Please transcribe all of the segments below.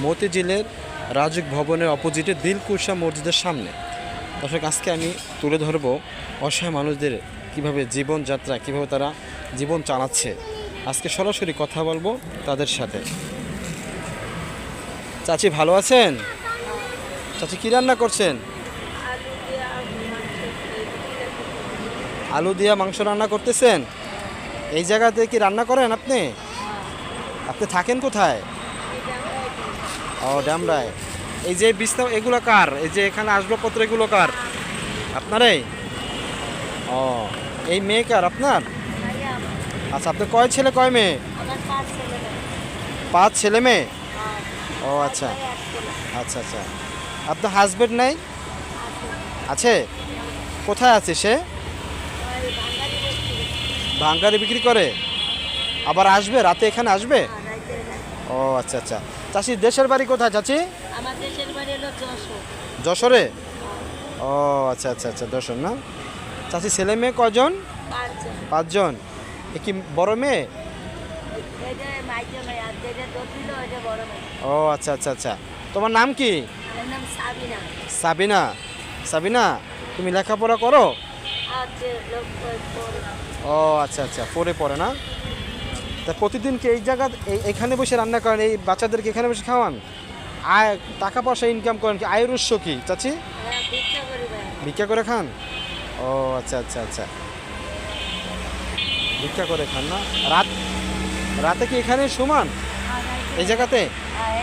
মতিঝিলের রাজুক ভবনের অপোজিটে দিলকুশা মসজিদের সামনে। দর্শক, আজকে আমি তুলে ধরব অসহায় মানুষদের কীভাবে জীবনযাত্রা, কীভাবে তারা জীবন চালাচ্ছে। আজকে সরাসরি কথা বলব তাদের সাথে। চাচি, ভালো আছেন? চাচি, কি রান্না করছেন? আলু দিয়া মাংস রান্না করতেছেন? এই জায়গাতে কি রান্না করেন আপনি? আপনি থাকেন কোথায়? ও ড্যামরায় এই যে বিস্তার এগুলো কার? এই যে এখানে আসবাবপত্র এগুলো কার? আপনারই ও এই মেয়ে কার আপনার? আচ্ছা আপনার কয় ছেলে কয় মেয়ে? পাঁচ ছেলে মেয়ে। ও আচ্ছা। আচ্ছা আচ্ছা। আপনার হাজবেন্ড নাই? আছে। কোথায় আছে সে? ভাঙ্গারি বিক্রি করে? আবার আসবে? রাতে এখানে আসবে? ও আচ্ছা আচ্ছা। চাষি দেশের বাড়ি কোথায় চাচি? আমার দেশের বাড়ি হলো যশোর। যশোরে? ও আচ্ছা আচ্ছা আচ্ছা যশোর না? চাচি ছেলে মেয়ে কজন পাঁচজন। এ কি বড় মেয়ে? ও আচ্ছা আচ্ছা আচ্ছা। তোমার নাম কি? সাবিনা। সাবিনা। তুমি লেখাপড়া করো? পড়ে। ও আচ্ছা আচ্ছা পরে পড়ে না? তা প্রতিদিন কি এই জায়গা এখানে বসে রান্না করেন এই বাচ্চাদেরকে এখানে বসে খাওয়ান? আয় টাকা পয়সা ইনকাম করেন কি? আয়ের উৎস কি চাচি? হ্যাঁ ভিক্ষা করি খান? ও আচ্ছা আচ্ছা আচ্ছা। ভিক্ষা করে খান না? রাত রাতে কি এখানে সমান? এই জায়গাতে? হ্যাঁ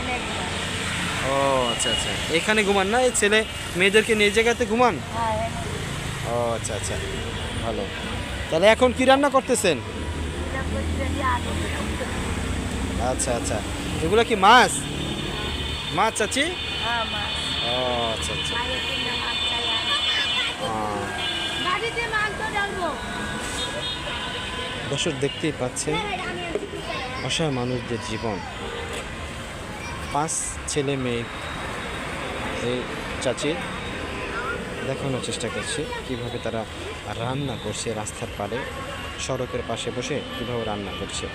ও আচ্ছা আচ্ছা। এখানে ঘুমান না? এই ছেলে মেয়েদেরকে নিয়ে এই জায়গাতে ঘুমান? হ্যাঁ ও আচ্ছা আচ্ছা। ভালো। তাহলে এখন কি রান্না করতেছেন এটা করতে দিয়ে আলু আচ্ছা আচ্ছা। এগুলো কি মাছ? মাছ চাচি? হ্যাঁ ও আচ্ছা আচ্ছা। দর্শক দেখতেই পাচ্ছেন অসহায় মানুষদের জীবন। পাঁচ ছেলে মেয়ে এই চাচি দেখানোর চেষ্টা করছি, কীভাবে তারা রান্না করছে রাস্তার পাড়ে, সড়কের পাশে বসে কীভাবে রান্না করছে।